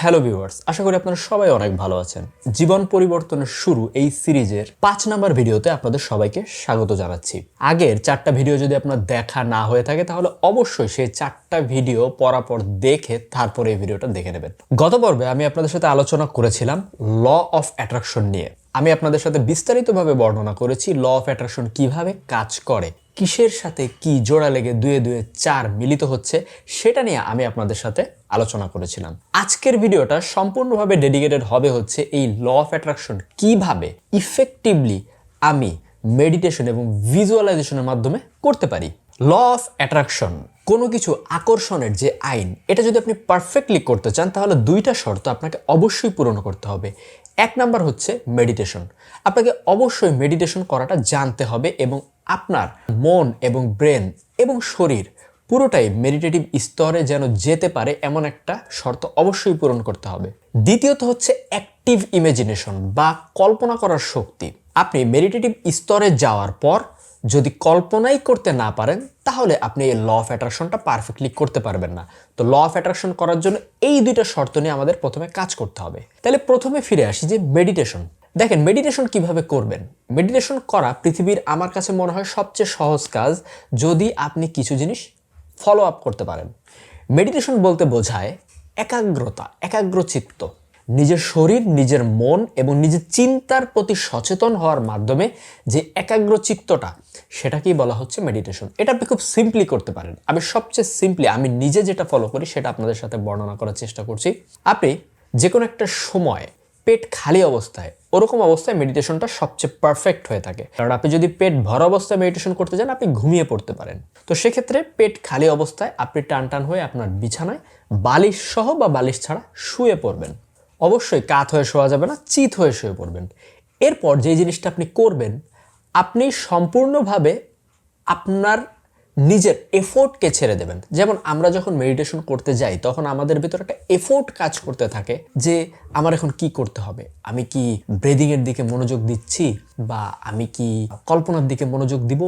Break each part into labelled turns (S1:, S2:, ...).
S1: Hello viewers আশা করি আপনারা সবাই অনেক ভালো আছেন। জীবন পরিবর্তনের শুরু এই সিরিজের পাঁচ নাম্বার ভিডিওতে আপনাদের সবাইকে স্বাগত জানাচ্ছি। আগের চারটা ভিডিও যদি আপনার দেখা না হয়ে থাকে, তাহলে অবশ্যই সেই চারটা ভিডিও পরাপর দেখে তারপরে এই ভিডিওটা দেখে নেবেন। গত পর্বে আমি আপনাদের সাথে আলোচনা করেছিলাম ল অফ অ্যাট্রাকশন নিয়ে। আমি আপনাদের সাথে বিস্তারিতভাবে বর্ণনা করেছি ল অফ অ্যাট্রাকশন কীভাবে কাজ করে। কিসের সাথে কি জোড়া লেগে দুয়ে দুয়ে চার মিলিত হচ্ছে, সেটা নিয়ে আমি আপনাদের সাথে আলোচনা করেছিলাম। আজকের ভিডিওটা সম্পূর্ণভাবে ডেডিকেটেড হবে হচ্ছে এই ল অফ অ্যাট্রাকশন কীভাবে ইফেক্টিভলি আমি মেডিটেশন এবং ভিজুয়ালাইজেশনের মাধ্যমে করতে পারি। ল অফ অ্যাট্রাকশন কোনো কিছু আকর্ষণের যে আইন, এটা যদি আপনি পারফেক্টলি করতে চান, তাহলে দুইটা শর্ত আপনাকে অবশ্যই পূরণ করতে হবে। এক নাম্বার হচ্ছে মেডিটেশন আপনাকে অবশ্যই মেডিটেশন করাটা জানতে হবে এবং আপনার মন এবং ব্রেন এবং শরীর পুরোটাই মেডিটেটিভ স্তরে যেন যেতে পারে এমন একটা শর্ত অবশ্যই পূরণ করতে হবে। দ্বিতীয়ত হচ্ছে অ্যাক্টিভ ইমাজিনেশন বা কল্পনা করার শক্তি। আপনি মেডিটেটিভ স্তরে যাওয়ার পর যদি কল্পনাই করতে না পারেন, তাহলে আপনি এই ল অফ অ্যাট্রাকশনটা পারফেক্টলি করতে পারবেন না। তো ল অফ অ্যাট্রাকশন করার জন্য এই দুইটা শর্ত নিয়ে আমাদের প্রথমে কাজ করতে হবে। তাহলে প্রথমে ফিরে আসি যে মেডিটেশন দেখেন মেডিটেশন কীভাবে করবেন? মেডিটেশন করা পৃথিবীর আমার কাছে মনে হয় সবচেয়ে সহজ কাজ যদি আপনি কিছু জিনিস ফলো আপ করতে পারেন। মেডিটেশন বলতে বোঝায় একাগ্রতা, একাগ্রচিত্ত। নিজের শরীর, নিজের মন এবং নিজের চিন্তার প্রতি সচেতন হওয়ার মাধ্যমে যে একাগ্র একাগ্রচিত্তটা সেটাকেই বলা হচ্ছে মেডিটেশন এটা আপনি খুব সিম্পলি করতে পারেন। আমি সবচেয়ে সিম্পলি আমি নিজে যেটা ফলো করি, সেটা আপনাদের সাথে বর্ণনা করার চেষ্টা করছি। আপনি যে কোনো একটা সময়, পেট খালি অবস্থায়, ওরকম অবস্থায় মেডিটেশনটা সবচেয়ে পারফেক্ট হয়ে থাকে। কারণ আপনি যদি পেট ভরা অবস্থায় মেডিটেশন করতে যান, আপনি ঘুমিয়ে পড়তে পারেন। তো সেক্ষেত্রে পেট খালি অবস্থায় আপনি টান টান হয়ে আপনার বিছানায় বালিশ সহ বা বালিশ ছাড়া শুয়ে পড়বেন। অবশ্যই কাত হয়ে শোয়া যাবে না, চিত হয়ে শুয়ে পড়বেন। এরপর যে জিনিসটা আপনি করবেন, আপনি সম্পূর্ণভাবে আপনার নিজের এফোর্টকে ছেড়ে দেবেন। যেমন আমরা যখন মেডিটেশন করতে যাই, তখন আমাদের ভিতরে একটা এফোর্ট কাজ করতে থাকে যে, আমার এখন কি করতে হবে? আমি কি ব্রেদিং এর দিকে মনোযোগ দিচ্ছি বা আমি কি কল্পনার দিকে মনোযোগ দিব?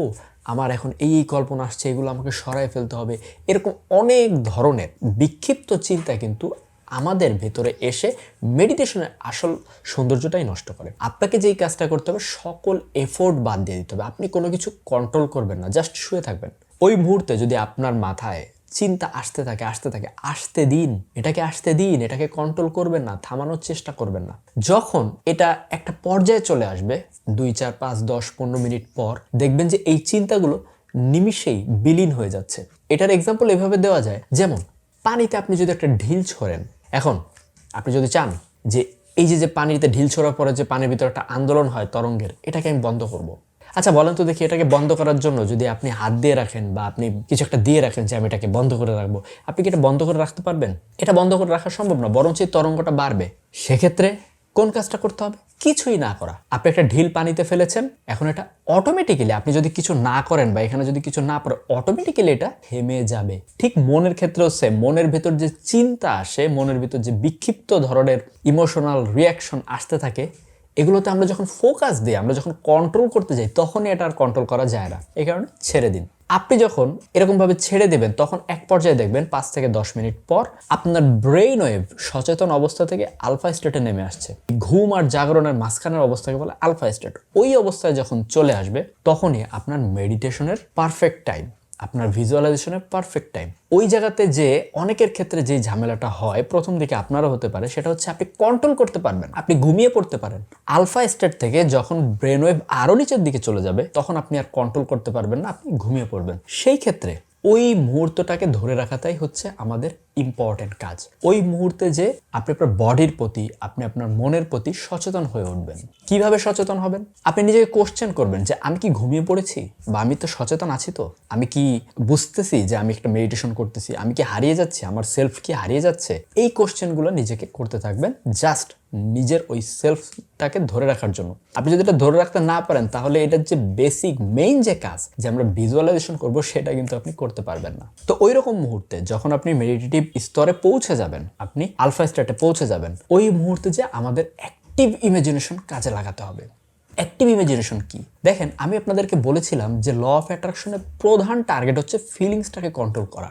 S1: আমার এখন এই এই কল্পনা আসছে, এগুলো আমাকে সরায় ফেলতে হবে। এরকম অনেক ধরনের বিক্ষিপ্ত চিন্তা কিন্তু আমাদের ভেতরে এসে মেডিটেশনের আসল সৌন্দর্যটাই নষ্ট করে। আপনাকে যেই কাজটা করতে হবে, সকল এফোর্ট বাদ দিয়ে দিতে হবে। আপনি কোনো কিছু কন্ট্রোল করবেন না জাস্ট শুয়ে থাকবেন। ওই মুহূর্তে যদি আপনার মাথায় চিন্তা আসতে থাকে আসতে থাকে, আসতে দিন, এটাকে আসতে দিন, এটাকে কন্ট্রোল করবেন না, থামানোর চেষ্টা করবেন না। যখন এটা একটা পর্যায়ে চলে আসবে, দুই, চার, পাঁচ, দশ, পনেরো মিনিট পর, দেখবেন যে এই চিন্তাগুলো নিমিষেই বিলীন হয়ে যাচ্ছে। এটার এক্সাম্পল এভাবে দেওয়া যায়। যেমন, পানিতে আপনি যদি একটা ঢিল ছোড়েন এখন, আপনি যদি চান যে এই যে যে পানিতে ঢিল ছোড়ার পরে যে পানির ভিতরে একটা আন্দোলন হয় তরঙ্গের, এটাকে আমি বন্ধ করব। আচ্ছা বলেন তো দেখি এটাকে বন্ধ করার জন্য যদি আপনি হাত দিয়ে রাখেন বা আপনি কিছু একটা দিয়ে রাখেন যে আমি এটাকে বন্ধ করে রাখব, আপনি কি এটা বন্ধ করে রাখতে পারবেন এটা বন্ধ করে রাখা সম্ভব না, বরঞ্চ এই তরঙ্গটা বাড়বে সেক্ষেত্রে কোন কাজটা করতে হবে? কিছুই না করা। আপনি একটা ঢিল পানিতে ফেলেছেন, এখন এটা অটোমেটিক্যালি আপনি যদি কিছু না করেন বা এখানে যদি কিছু না পড়ে অটোমেটিক্যালি এটা থেমে যাবে। ঠিক মনের ক্ষেত্রে হচ্ছে মনের ভেতর যে চিন্তা আসে, মনের ভেতর যে বিক্ষিপ্ত ধরনের ইমোশনাল রিয়াকশন আসতে থাকে এগুলোতে আমরা যখন ফোকাস দিই, আমরা যখন কন্ট্রোল করতে যাই, তখনই এটা আর কন্ট্রোল করা যায় না। এই কারণে ছেড়ে দিন। আপনি যখন এরকমভাবে ছেড়ে দেবেন, তখন এক পর্যায়ে দেখবেন পাঁচ থেকে দশ মিনিট পর আপনার ব্রেইন ওয়েভ সচেতন অবস্থা থেকে আলফা স্টেটে নেমে আসছে। ঘুম আর জাগরণের মাঝখানের অবস্থাকে বলে আলফা স্টেট ওই অবস্থায় যখন চলে আসবে, তখনই আপনার মেডিটেশনের পারফেক্ট টাইম আপনার ভিজুয়ালাইজেশনের পারফেক্ট টাইম ওই জায়গাতে যে অনেকের ক্ষেত্রে যে ঝামেলাটা হয়, প্রথম দিকে আপনারও হতে পারে, সেটা হচ্ছে আপনি কন্ট্রোল করতে পারবেন আপনি ঘুমিয়ে পড়তে পারেন। আলফা স্টেট থেকে যখন ব্রেন ওয়েভ আরও নিচের দিকে চলে যাবে, তখন আপনি আর কন্ট্রোল করতে পারবেন না, আপনি ঘুমিয়ে পড়বেন। সেই ক্ষেত্রে ওই মুহূর্তটাকে ধরে রাখাটাই হচ্ছে আমাদের ইম্পর্টেন্ট কাজ। ওই মুহূর্তে যে আপনি আপনার বডির প্রতি, আপনি আপনার মনের প্রতি সচেতন হয়ে উঠবেন। কীভাবে সচেতন হবেন? আপনি নিজেকে কোশ্চেন করবেন যে, আমি কি ঘুমিয়ে পড়েছি? বা আমি তো সচেতন আছি তো? আমি কি বুঝতেছি যে আমি একটা মেডিটেশন করতেছি? আমি কি হারিয়ে যাচ্ছি? আমার সেলফ কি হারিয়ে যাচ্ছে? এই কোশ্চেনগুলো নিজেকে করতে থাকবেন জাস্ট নিজের ওই সেলফটাকে ধরে রাখার জন্য। আপনি যদি এটা ধরে রাখতে না পারেন, তাহলে এটার যে বেসিক মেইন যে কাজ যে আমরা ভিজুয়ালাইজেশন করব, সেটা কিন্তু আপনি করতে পারবেন না। তো ওই রকম মুহূর্তে যখন আপনি মেডিটেটিভ স্তরে পৌঁছে যাবেন। আপনি আলফা স্টেটে পৌঁছে যাবেন। ওই মুহূর্তে যে আমাদের অ্যাক্টিভ ইমাজিনেশন কাজে লাগাতে হবে। অ্যাক্টিভ ইমাজিনেশন কি? দেখেন, আমি আপনাদেরকে বলেছিলাম যে ল অফ অ্যাট্রাকশনের প্রধান টার্গেট হচ্ছে ফিলিংসটাকে কন্ট্রোল করা।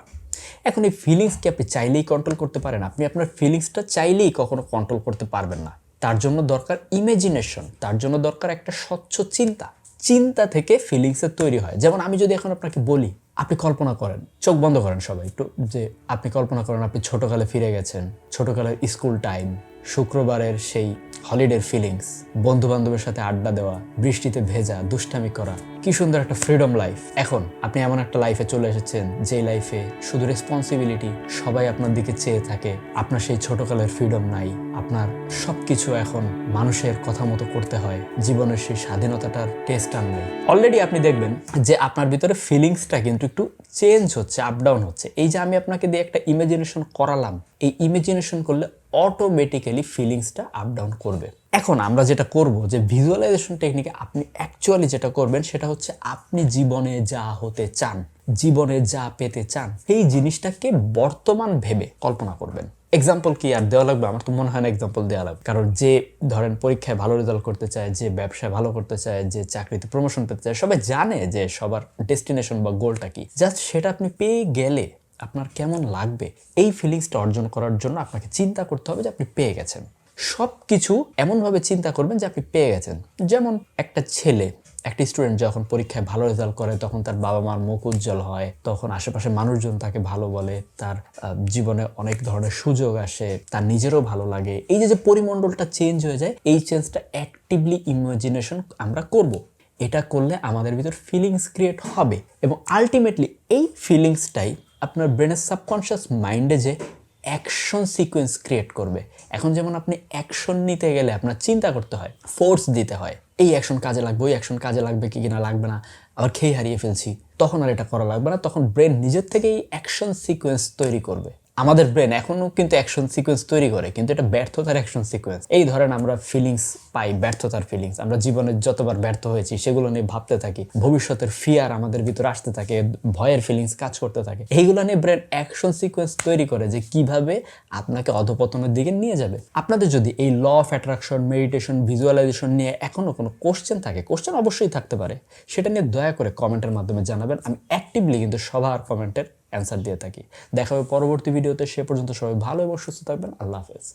S1: এখন এই ফিলিংসকে আপনি চাইলেই কন্ট্রোল করতে পারেন। আপনি আপনার ফিলিংসটা চাইলেই কখনো কন্ট্রোল করতে পারবেন না। তার জন্য দরকার ইমেজিনেশন তার জন্য দরকার একটা স্বচ্ছ চিন্তা। চিন্তা থেকে ফিলিংসের তৈরি হয়। যেমন আমি যদি এখন আপনাকে বলি আপনি কল্পনা করেন, চোখ বন্ধ করেন সবাই, একটু যে আপনি কল্পনা করেন আপনি ছোটকালে ফিরে গেছেন, ছোটকালের স্কুল টাইম শুক্রবারের সেই হলিডের ফিলিংস বন্ধু বান্ধবের সাথে আড্ডা দেওয়া, বৃষ্টিতে ভেজা, দুষ্টামি করা, কি সুন্দর একটা ফ্রিডম লাইফ এখন আপনি এমন একটা লাইফে চলে এসেছেন যে লাইফে শুধু রেসপন্সিবিলিটি সবাই আপনার দিকে চেয়ে থাকে, আপনার সেই ছোটকালের ফ্রিডম নাই, আপনার সব কিছু এখন মানুষের কথা মতো করতে হয়, জীবনের সেই স্বাধীনতাটার টেস্ট আর নাই। অলরেডি আপনি দেখবেন যে আপনার ভিতরে ফিলিংসটা কিন্তু একটু চেঞ্জ হচ্ছে আপ ডাউন হচ্ছে। এই যে আমি আপনাকে দিয়ে একটা ইমাজিনেশন করালাম, এই ইমাজিনেশন করলে অটোমেটিক্যালি ফিলিংসটা আপ ডাউন করবে। এখন আমরা যেটা করব যে ভিজুয়ালাইজেশন টেকনিকে আপনি অ্যাকচুয়ালি যেটা করবেন সেটা হচ্ছে আপনি জীবনে যা হতে চান, জীবনে যা পেতে চান, সেই জিনিসটাকে বর্তমান ভেবে কল্পনা করবেন। এক্সাম্পল কি আর দেওয়া লাগবে? আমার তো মনে হয় না এক্সাম্পল দেওয়া লাগবে। কারণ যে ধরেন পরীক্ষায় ভালো রেজাল্ট করতে চায়, যে ব্যবসায় ভালো করতে চায়, যে চাকরিতে প্রমোশন পেতে চায়, সবাই জানে যে সবার ডেস্টিনেশন বা গোলটা কি। জাস্ট সেটা আপনি পেয়ে গেলে আপনার কেমন লাগবে? এই ফিলিংসটা অর্জন করার জন্য আপনাকে চিন্তা করতে হবে যে আপনি পেয়ে গেছেন। সব কিছু এমনভাবে চিন্তা করবেন যে আপনি পেয়ে গেছেন। যেমন একটা ছেলে, একটা স্টুডেন্ট যখন পরীক্ষায় ভালো রেজাল্ট করে, তখন তার বাবা মার মুখ উজ্জ্বল হয়, তখন আশেপাশে মানুষজন তাকে ভালো বলে, তার জীবনে অনেক ধরনের সুযোগ আসে, তার নিজেরও ভালো লাগে। এই যে যে পরিমণ্ডলটা চেঞ্জ হয়ে যায়, এই চেঞ্জটা অ্যাক্টিভলি ইমাজিনেশন আমরা করব। এটা করলে আমাদের ভিতর ফিলিংস ক্রিয়েট হবে এবং আলটিমেটলি এই ফিলিংসটাই আপনার ব্রেনের সাবকনশিয়াস মাইন্ডে যে অ্যাকশন সিকোয়েন্স ক্রিয়েট করবে। এখন যেমন আপনি অ্যাকশন নিতে গেলে আপনার চিন্তা করতে হয় ফোর্স দিতে হয়, এই অ্যাকশন কাজে লাগবে, ওই অ্যাকশন কাজে লাগবে কি কিনা লাগবে না, আবার খেয়ে হারিয়ে ফেলছি, তখন আর এটা করা লাগবে না, তখন ব্রেন নিজের থেকেই অ্যাকশন সিকোয়েন্স তৈরি করবে। আমাদের ব্রেন এখনও কিন্তু অ্যাকশন সিকোয়েন্স তৈরি করে, কিন্তু এটা ব্যর্থতার অ্যাকশন সিকোয়েন্স এই ধরেন আমরা ফিলিংস পাই, ব্যর্থতার ফিলিংস আমরা জীবনে যতবার ব্যর্থ হয়েছি, সেগুলো নিয়ে ভাবতে থাকি। ভবিষ্যতের ফিয়ার আমাদের ভিতরে আসতে থাকে, ভয়ের ফিলিংস কাজ করতে থাকে। এইগুলো নিয়ে ব্রেন অ্যাকশন সিকোয়েন্স তৈরি করে যে কীভাবে আপনাকে অধপতনের দিকে নিয়ে যাবে। আপনাদের যদি এই law of attraction meditation visualisation নিয়ে এখনও কোনো কোশ্চেন থাকে কোশ্চেন অবশ্যই থাকতে পারে। সেটা নিয়ে দয়া করে কমেন্টের মাধ্যমে জানাবেন। আমি অ্যাক্টিভলি কিন্তু সবার কমেন্টের অ্যান্সার দিয়ে থাকি। দেখা হবে পরবর্তী ভিডিওতে সে পর্যন্ত সবাই ভালো এবং সুস্থ থাকবেন। আল্লাহ হাফেজ।